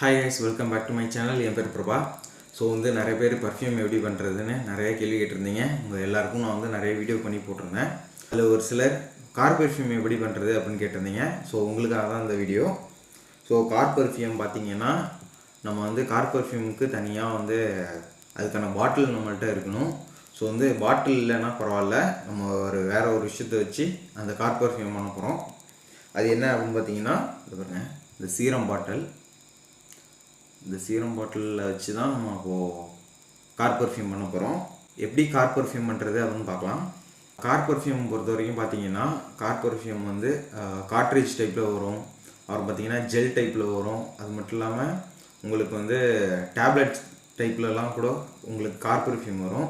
Hi highs welcome back to my channel என் பேர் Prabha. So வந்து நிறைய பேர் பர்ஃப்யூம் எப்படி பண்ணுறதுன்னு நிறைய கேள்வி கேட்டிருந்தீங்க. உங்கள் எல்லாருக்கும் நான் வந்து நிறைய வீடியோ பண்ணி போட்டிருந்தேன். அதில் ஒரு சிலர் கார் பெர்ஃப்யூம் எப்படி பண்ணுறது அப்படின்னு கேட்டிருந்தீங்க. ஸோ உங்களுக்காக தான் இந்த வீடியோ ஸோ கார் பர்ஃப்யூம் பார்த்தீங்கன்னா நம்ம வந்து கார் பர்ஃப்யூமுக்கு தனியாக வந்து அதுக்கான பாட்டில் நம்மள்கிட்ட இருக்கணும். ஸோ வந்து பாட்டில் இல்லைன்னா பரவாயில்ல. நம்ம ஒரு வேறு ஒரு விஷயத்தை வச்சு அந்த கார் பர்ஃப்யூம் பண்ண போகிறோம் அது என்ன அப்படின்னு பார்த்தீங்கன்னா இது பாருங்கள் இந்த சீரம் பாட்டில் இந்த சீரம் பாட்டிலில் வச்சு தான் நம்ம இப்போது கார் பர்ஃப்யூம் பண்ண போகிறோம் எப்படி கார் பர்ஃப்யூம் பண்ணுறது அப்படின்னு பார்க்கலாம். கார் பர்ஃப்யூம் பொறுத்த வரைக்கும் பார்த்தீங்கன்னா கார் பர்ஃப்யூம் வந்து காட்ரேஜ் டைப்பில் வரும். அப்புறம் பார்த்தீங்கன்னா ஜெல் டைப்பில் வரும். அது மட்டும் இல்லாமல் உங்களுக்கு வந்து டேப்லெட் டைப்லலாம் கூட உங்களுக்கு கார் பர்ஃப்யூம் வரும்.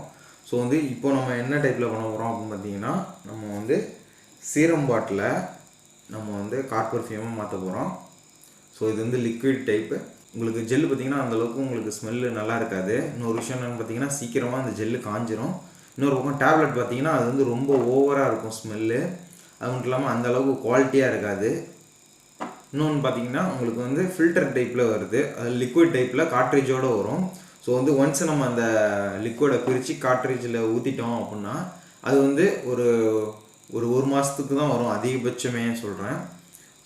ஸோ வந்து இப்போ நம்ம என்ன டைப்பில் பண்ண போகிறோம் அப்படின்னு பார்த்தீங்கன்னா நம்ம வந்து சீரம் பாட்டில் நம்ம வந்து கார் பர்ஃப்யூமாக மாற்ற போகிறோம் ஸோ இது வந்து லிக்விட் டைப்பு உங்களுக்கு ஜெல் பார்த்தீங்கன்னா அந்தளவுக்கு உங்களுக்கு ஸ்மெல்லு நல்லா இருக்காது. இன்னொரு விஷயம் என்னென்னு பார்த்தீங்கன்னா சீக்கிரமாக அந்த ஜெல்லு காஞ்சிரும். இன்னொரு பக்கம் டேப்லெட் பார்த்தீங்கன்னா அது வந்து ரொம்ப ஓவராக இருக்கும் ஸ்மெல்லு அது மட்டும் இல்லாமல் அந்த அளவுக்கு குவாலிட்டியாக இருக்காது. இன்னொன்று பார்த்தீங்கன்னா உங்களுக்கு வந்து ஃபில்டர் டைப்பில் வருது. அது லிக்விட் டைப்பில் காட்ரேஜோடு வரும். ஸோ வந்து ஒன்ஸ் நம்ம அந்த லிக்விடை பிரித்து காட்ரேஜில் ஊற்றிட்டோம் அப்படின்னா அது வந்து ஒரு ஒரு ஒரு மாதத்துக்கு தான் வரும். அதிகபட்சமே சொல்கிறேன்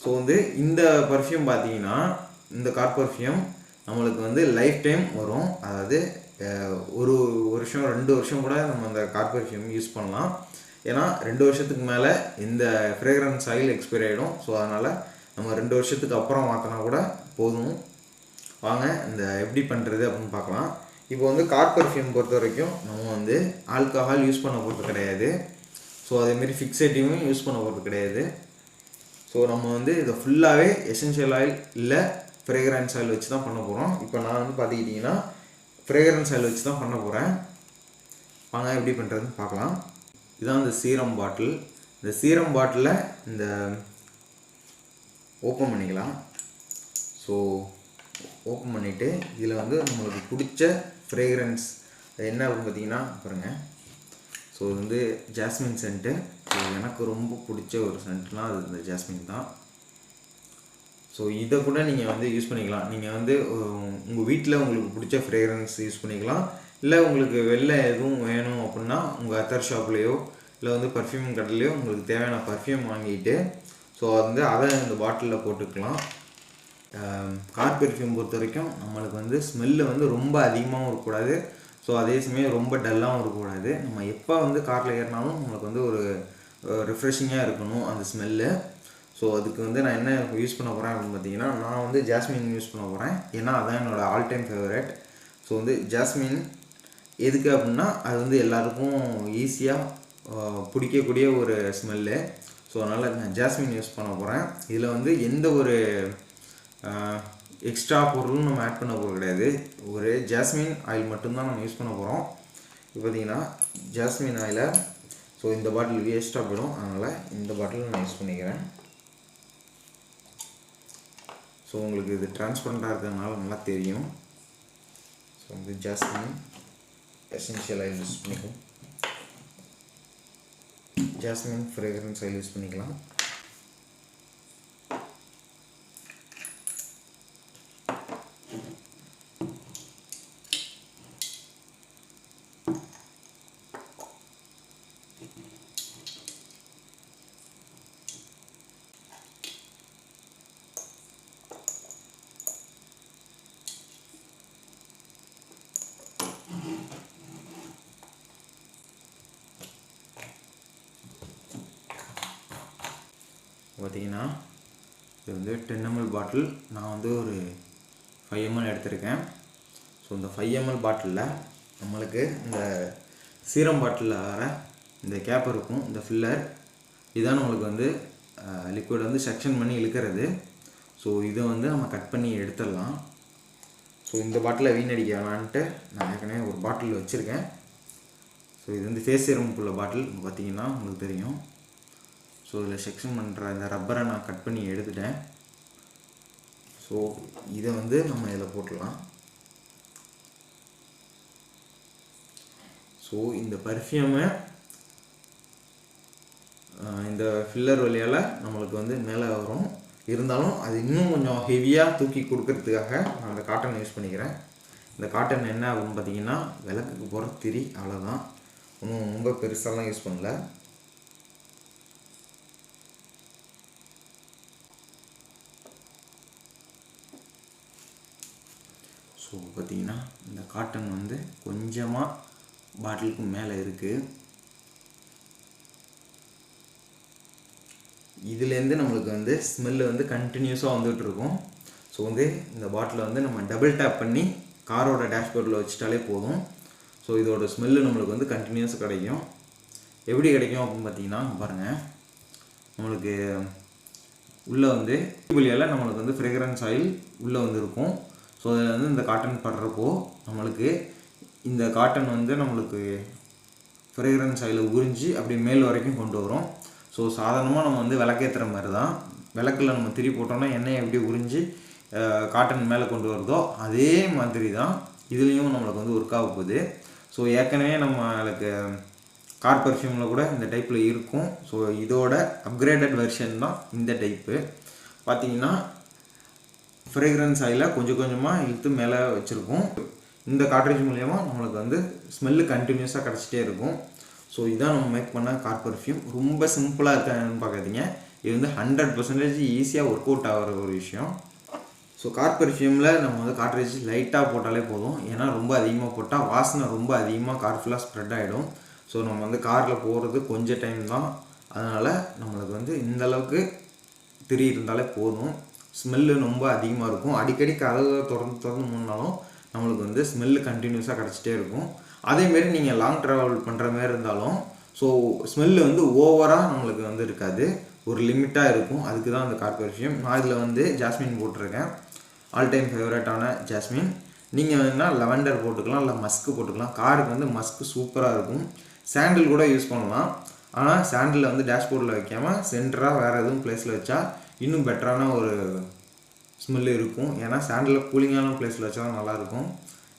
ஸோ வந்து இந்த பர்ஃப்யூம் பார்த்தீங்கன்னா இந்த கார் பர்ஃப்யூம் நம்மளுக்கு வந்து லைஃப் டைம் வரும். அதாவது ஒரு வருஷம் ரெண்டு வருஷம் கூட நம்ம அந்த கார் பர்ஃப்யூம் யூஸ் பண்ணலாம். ஏன்னா ரெண்டு வருஷத்துக்கு மேலே இந்த ஃப்ரேக்ரன்ஸ் ஆயில் எக்ஸ்பைரி ஆகிடும் ஸோ அதனால் நம்ம ரெண்டு வருஷத்துக்கு அப்புறம் மாற்றினா கூட போதும். வாங்க இந்த எப்படி பண்ணுறது அப்படின்னு பார்க்கலாம். இப்போ வந்து கார் பர்ஃப்யூம் பொறுத்த வரைக்கும் நம்ம வந்து ஆல்கஹால் யூஸ் பண்ண போகிறது கிடையாது. ஸோ அதேமாரி ஃபிக்ஸேட்டிவும் யூஸ் பண்ண போகிறது கிடையாது. ஸோ நம்ம வந்து இதை ஃபுல்லாகவே எசென்ஷியல் ஆயில் இல்லை ஃப்ரேக்ரன்ஸ் ஆயில் வச்சு தான் பண்ண போகிறோம் இப்போ நான் வந்து பார்த்துக்கிட்டிங்கன்னா ஃப்ரேக்ரன்ஸ் ஆயில் வச்சு தான் பண்ண போகிறேன் வாங்க எப்படி பண்ணுறதுன்னு பார்க்கலாம். இதுதான் இந்த சீரம் பாட்டில் இந்த சீரம் பாட்டிலில் இந்த ஓப்பன் பண்ணிக்கலாம். ஸோ ஓப்பன் பண்ணிவிட்டு இதில் வந்து நம்மளுக்கு பிடிச்ச ஃப்ரேக்ரன்ஸ் என்ன அப்படின்னு பார்த்தீங்கன்னா பாருங்கள் ஸோ இது வந்து ஜாஸ்மின் சென்ட்டு எனக்கு ரொம்ப பிடிச்ச ஒரு சென்ட்னா அது இந்த ஜாஸ்மின் தான். ஸோ இதை கூட நீங்கள் வந்து யூஸ் பண்ணிக்கலாம். நீங்கள் வந்து உங்கள் வீட்டில் உங்களுக்கு பிடிச்ச ஃப்ரேக்ரன்ஸ் யூஸ் பண்ணிக்கலாம். இல்லை உங்களுக்கு வெளில எதுவும் வேணும் அப்படின்னா உங்கள் அத்தர் ஷாப்லேயோ இல்லை வந்து பர்ஃப்யூம் கடையிலையோ உங்களுக்கு தேவையான பர்ஃப்யூம் வாங்கிட்டு ஸோ வந்து அதை இந்த பாட்டிலில் போட்டுக்கலாம். கார் பெர்ஃப்யூம் பொறுத்த வரைக்கும் நம்மளுக்கு வந்து ஸ்மெல்லு வந்து ரொம்ப அதிகமாகவும் இருக்கக்கூடாது. ஸோ அதே சமயம் ரொம்ப டல்லாகவும் இருக்கக்கூடாது. நம்ம எப்போ வந்து காரில் ஏறினாலும் நம்மளுக்கு வந்து ஒரு ரிஃப்ரெஷிங்காக இருக்கணும் அந்த ஸ்மெல்லு ஸோ அதுக்கு வந்து நான் என்ன யூஸ் பண்ண போகிறேன் அப்படின்னு பார்த்தீங்கன்னா நான் வந்து ஜாஸ்மின் யூஸ் பண்ண போகிறேன் ஏன்னா அதான் என்னோடய ஆல் டைம் ஃபேவரட் ஸோ வந்து ஜாஸ்மின் எதுக்கு அப்படின்னா அது வந்து எல்லாருக்கும் ஈஸியாக பிடிக்கக்கூடிய ஒரு ஸ்மெல்லு ஸோ அதனால் நான் ஜாஸ்மின் யூஸ் பண்ண போகிறேன் இதில் வந்து எந்த ஒரு எக்ஸ்ட்ரா பொருளும் நம்ம ஆட் பண்ண போகிறது கிடையாது. ஒரு ஜாஸ்மின் ஆயில் மட்டும்தான் நம்ம யூஸ் பண்ண போகிறோம் இப்போ பார்த்தீங்கன்னா ஜாஸ்மின் ஆயிலை ஸோ இந்த பாட்டில் வேஸ்ட்டாக போயிடும். அதனால் இந்த பாட்டில் நான் யூஸ் பண்ணிக்கிறேன். ஸோ உங்களுக்கு இது டிரான்ஸ்பரண்ட்டாக இருக்கிறதுனால நல்லா தெரியும். ஸோ வந்து ஜாஸ்மின் எசென்ஷியல் ஆயில் யூஸ் பண்ணிக்கலாம். ஜாஸ்மின் ஃப்ரேக்ரன்ஸ் ஆயில் யூஸ் பண்ணிக்கலாம். பார்த்தீங்கன்னா இது வந்து டென் எம்எல் பாட்டில் நான் வந்து ஒரு ஃபைவ் எம்எல் எடுத்திருக்கேன். ஸோ இந்த ஃபைவ் எம்எல் பாட்டிலில் நம்மளுக்கு இந்த சீரம் பாட்டிலில் வர இந்த கேப் இருக்கும் இந்த ஃபில்லர் இதான் நம்மளுக்கு வந்து லிக்விட் வந்து செக்ஷன் பண்ணி இழுக்கிறது. ஸோ இதை வந்து நம்ம கட் பண்ணி எடுத்துடலாம். ஸோ இந்த பாட்டிலை வீணடிக்க வேணான்ட்டு நான் ஏற்கனவே ஒரு பாட்டில் வச்சுருக்கேன். ஸோ இது வந்து ஃபேஸ் சீரமுக்குள்ள பாட்டில் பார்த்தீங்கன்னா உங்களுக்கு தெரியும். ஸோ இதில் செக்ஷன் பண்ணுற இந்த ரப்பரை நான் கட் பண்ணி எடுத்துட்டேன். ஸோ இதை வந்து நம்ம இதில் போட்டுடலாம். ஸோ இந்த பர்ஃப்யூமை இந்த ஃபில்லர் வழியால் நம்மளுக்கு வந்து மேலே வரும். இருந்தாலும் அது இன்னும் கொஞ்சம் ஹெவியாக தூக்கி கொடுக்கறதுக்காக நான் அந்த காட்டன் யூஸ் பண்ணிக்கிறேன். இந்த காட்டன் என்ன ஆகும்னு பார்த்தீங்கன்னா விளக்குக்கு போகிற திரி அவ்வளோதான் ஒன்றும் ரொம்ப பெருசாலாம் யூஸ் பண்ணல. ஸோ பார்த்தீங்கன்னா இந்த காட்டன் வந்து கொஞ்சமாக பாட்டிலுக்கு மேலே இருக்குது இதுலேருந்து நம்மளுக்கு வந்து ஸ்மெல்லு வந்து கண்டினியூஸாக வந்துகிட்ருக்கும். ஸோ வந்து இந்த பாட்டிலை வந்து நம்ம டபுள் டேப் பண்ணி காரோட டேஷ்போர்டில் வச்சுட்டாலே போதும். ஸோ இதோட ஸ்மெல்லு நம்மளுக்கு வந்து கண்டினியூஸ் கிடைக்கும். எப்படி கிடைக்கும் அப்படின்னு பார்த்தீங்கன்னா பாருங்கள் நம்மளுக்கு உள்ளே வந்து வழியால் நம்மளுக்கு வந்து ஃப்ரேக்ரன்ஸ் ஆயில் உள்ளே வந்து இருக்கும் ஸோ அதில் வந்து இந்த காட்டன் படுறப்போ நம்மளுக்கு இந்த காட்டன் வந்து நம்மளுக்கு ஃப்ரேக்ரன்ஸ் அதில் உறிஞ்சி அப்படி மேல் வரைக்கும் கொண்டு வரும். ஸோ சாதாரணமாக நம்ம வந்து விளக்கேற்றுற மாதிரி தான் விளக்கில் நம்ம திரி போட்டோம்னா எண்ணெயை எப்படி உறிஞ்சி காட்டன் மேலே கொண்டு வருதோ அதே மாதிரி தான் இதுலேயும் நம்மளுக்கு வந்து ஒர்க் ஆக போகுது. ஸோ ஏற்கனவே நம்மளுக்கு கார் பர்ஃப்யூமில் கூட இந்த டைப்பில் இருக்கும். ஸோ இதோட அப்கிரேடட் வெர்ஷன் தான் இந்த டைப்பு பார்த்தீங்கன்னா ஃப்ரேக்ரன்ஸ் ஆயில கொஞ்சம் கொஞ்சமாக இழுத்து மேலே வச்சுருக்கோம். இந்த காட்ரேஜ் மூலயமா நம்மளுக்கு வந்து ஸ்மெல்லு கண்டினியூஸாக கிடச்சிட்டே இருக்கும். ஸோ இதான் நம்ம மேக் பண்ண கார் பர்ஃப்யூம் ரொம்ப சிம்பிளாக இருக்கான்னு பார்க்காதீங்க. இது வந்து ஹண்ட்ரட் பர்சன்டேஜ் ஈஸியாக ஒர்க் அவுட் ஆகிற ஒரு விஷயம். ஸோ கார் பர்ஃப்யூமில் நம்ம வந்து காட்ரேஜ் லைட்டாக போட்டாலே போதும். ஏன்னா ரொம்ப அதிகமாக போட்டால் வாசனை ரொம்ப அதிகமாக கார் ஃபுல்லாக ஸ்ப்ரெட் ஆகிடும் ஸோ நம்ம வந்து காரில் போகிறது கொஞ்சம் டைம் தான். அதனால் நம்மளுக்கு வந்து இந்தளவுக்கு திரி இருந்தாலே போதும். ஸ்மெல்லு ரொம்ப அதிகமாக இருக்கும். அடிக்கடி கதவை திறந்து திறந்து மூடினாலும் நம்மளுக்கு வந்து ஸ்மெல்லு கண்டினியூஸாக கிடச்சிட்டே இருக்கும். அதேமாரி நீங்கள் லாங் ட்ராவல் பண்ணுற மாதிரி இருந்தாலும் ஸோ ஸ்மெல்லு வந்து ஓவராக நம்மளுக்கு வந்து இருக்காது. ஒரு லிமிட்டாக இருக்கும். அதுக்கு தான் அந்த கார் நான் இதில் வந்து ஜாஸ்மின் போட்டிருக்கேன். ஆல் டைம் ஃபேவரட்டான ஜாஸ்மின். நீங்கள் வேணால் லெவண்டர் போட்டுக்கலாம் இல்லை மஸ்க்கு போட்டுக்கலாம். காருக்கு வந்து மஸ்க்கு சூப்பராக இருக்கும். சாண்டில் கூட யூஸ் பண்ணலாம். ஆனால் சாண்டில் வந்து டேஷ்போர்டில் வைக்காமல் சென்டராக வேறு எதுவும் பிளேஸில் வச்சா இன்னும் பெட்டரான ஒரு ஸ்மெல்லு இருக்கும். ஏன்னா சாண்டில் கூலிங்கான பிளேஸில் வச்சா தான் நல்லாயிருக்கும்.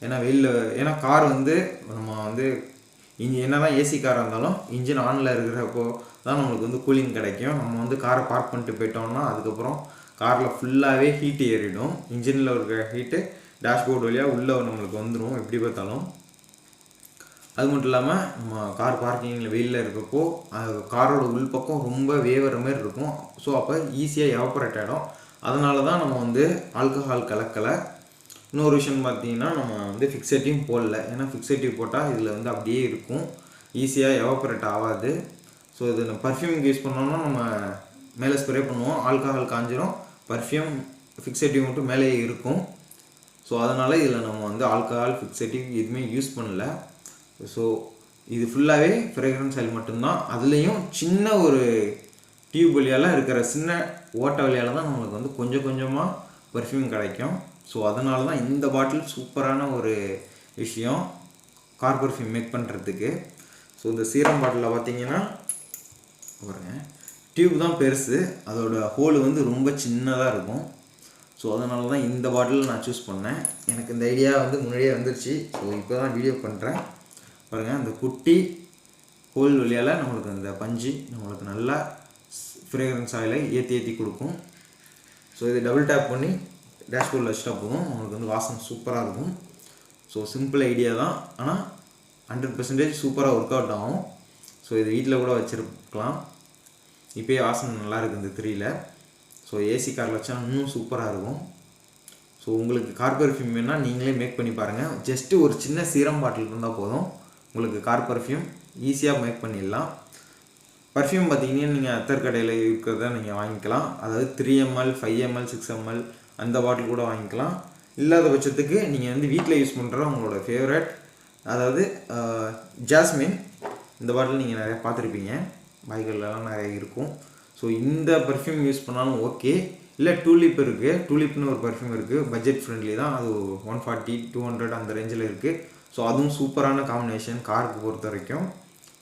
ஏன்னா வெயிலில் ஏன்னா கார் வந்து நம்ம வந்து இஞ்சி என்ன தான் ஏசி காராக இருந்தாலும் இன்ஜின் ஆனில் இருக்கிறப்போ தான் நம்மளுக்கு வந்து கூலிங் கிடைக்கும். நம்ம வந்து காரை பார்க் பண்ணிட்டு போயிட்டோம்னா அதுக்கப்புறம் காரில் ஃபுல்லாகவே ஹீட்டு ஏறிடும். இன்ஜினில் இருக்கிற ஹீட்டு டேஷ்போர்டு வழியாக உள்ளே நம்மளுக்கு வந்துடும் எப்படி பார்த்தாலும். அது மட்டும் இல்லாமல் நம்ம கார் பார்க்கிங்கில் வெயிலில் இருக்கப்போ காரோட உள்பக்கம் ரொம்ப வேவுற மாதிரி இருக்கும். ஸோ அப்போ ஈஸியாக எவப்பரேட் ஆகிடும் அதனால தான் நம்ம வந்து ஆல்கஹால் கலக்கலை. இன்னொரு விஷயம் பார்த்தீங்கன்னா நம்ம வந்து ஃபிக்ஸேட்டியும் போடல. ஏன்னா ஃபிக்ஸட்டிவ் போட்டால் இதில் வந்து அப்படியே இருக்கும். ஈஸியாக எவாப்பரேட் ஆகாது. ஸோ இது நம்ம பர்ஃப்யூமுக்கு யூஸ் பண்ணோம்னா நம்ம மேலே ஸ்ப்ரே பண்ணுவோம். ஆல்கஹால் காஞ்சிரும். பர்ஃப்யூம் ஃபிக்ஸட்டிவ் மட்டும் மேலேயே இருக்கும். ஸோ அதனால் இதில் நம்ம வந்து ஆல்கஹால் ஃபிக்ஸட்டிவ் எதுவுமே யூஸ் பண்ணல. ஸோ இது ஃபுல்லாகவே ஃப்ரேக்ரன்ஸ் ஆயில் மட்டும்தான். அதுலேயும் சின்ன ஒரு டியூப் வழியால் இருக்கிற சின்ன ஓட்டை வழியால் தான் நம்மளுக்கு வந்து கொஞ்சம் கொஞ்சமாக பர்ஃப்யூம் கிடைக்கும். ஸோ அதனால தான் இந்த பாட்டில் சூப்பரான ஒரு விஷயம் கார் பர்ஃப்யூம் மேக் பண்ணுறதுக்கு ஸோ இந்த சீரம் பாட்டிலில் பார்த்தீங்கன்னா பாருங்க டியூப் தான் பெருசு. அதோட ஹோல் வந்து ரொம்ப சின்னதாக இருக்கும். ஸோ அதனால தான் இந்த பாட்டில் நான் சூஸ் பண்ணேன். எனக்கு இந்த ஐடியா வந்து முன்னாடியே வந்துருச்சு. ஸோ இப்போ தான் வீடியோ பண்ணுறேன் பாருங்கள் அந்த குட்டி ஹோல் வழியால் நம்மளுக்கு அந்த பஞ்சு நம்மளுக்கு நல்லா ஃப்ரேக்ரன்ஸ் ஆயிலை ஏற்றி ஏற்றி கொடுக்கும். ஸோ இதை டபுள் டேப் பண்ணி டேஷ்போர்டில் வச்சுட்டா போதும். நம்மளுக்கு வந்து வாசம் சூப்பராக இருக்கும். ஸோ சிம்பிள் ஐடியா தான். ஆனால் ஹண்ட்ரட் பர்சன்டேஜ் சூப்பராக ஒர்க் அவுட் ஆகும். ஸோ இது வீட்டில் கூட வச்சுருக்கலாம். இப்போயே வாசனை நல்லாயிருக்கு இந்த த்ரீயில். ஸோ ஏசி காரில் வச்சா இன்னும் சூப்பராக இருக்கும். ஸோ உங்களுக்கு கார் பெர்ஃப்யூம் வேணால் நீங்களே மேக் பண்ணி பாருங்கள் ஜஸ்ட்டு ஒரு சின்ன சீரம் பாட்டில் இருந்தால் போதும். உங்களுக்கு கார் பர்ஃப்யூம் ஈஸியாக மேக் பண்ணிடலாம். பர்ஃப்யூம் பார்த்தீங்கன்னா நீங்கள் அத்தர் கடையில் இருக்கிறத நீங்கள் வாங்கிக்கலாம். அதாவது three ML five ML six ML அந்த பாட்டில் கூட வாங்கிக்கலாம். இல்லாத பட்சத்துக்கு நீங்கள் வந்து வீட்டில் யூஸ் பண்ணுற உங்களோட ஃபேவரட் அதாவது ஜாஸ்மின் இந்த பாட்டில் நீங்கள் நிறைய பார்த்துருப்பீங்க. பாய்கள்லாம் நிறைய இருக்கும். ஸோ இந்த பர்ஃப்யூம் யூஸ் பண்ணாலும் ஓகே இல்லை டூலிப் இருக்குது டூலிப்னு ஒரு பர்ஃப்யூம் இருக்குது பட்ஜெட் ஃப்ரெண்ட்லி தான். அது ஒன் ஃபார்ட்டி டூ ஹண்ட்ரட் அந்த ரேஞ்சில் இருக்குது ஸோ அதுவும் சூப்பரான காம்பினேஷன் காருக்கு பொறுத்த வரைக்கும்.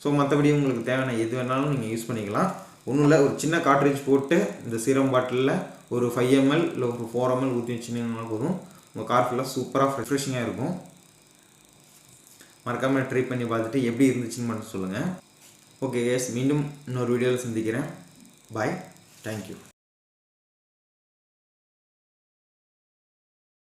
ஸோ மற்றபடி உங்களுக்கு தேவையான எது வேணாலும் நீங்கள் யூஸ் பண்ணிக்கலாம். ஒன்றும் இல்லை ஒரு சின்ன காட்ரேஜ் போட்டு இந்த சீரம் பாட்டிலில் ஒரு ஃபைவ் எம்எல் இல்லை ஒரு ஃபோர் எம்எல் ஊற்றி வச்சுனீங்கன்னா போதும். உங்கள் கார் ஃபுல்லாக சூப்பராக ரெஃப்ரெஷிங்காக இருக்கும். மறக்காமல் ட்ரை பண்ணி பார்த்துட்டு எப்படி இருந்துச்சுன்னு மட்டும் சொல்லுங்கள் ஓகே கேஸ் மீண்டும் இன்னொரு வீடியோவில் சந்திக்கிறேன். Bye thank you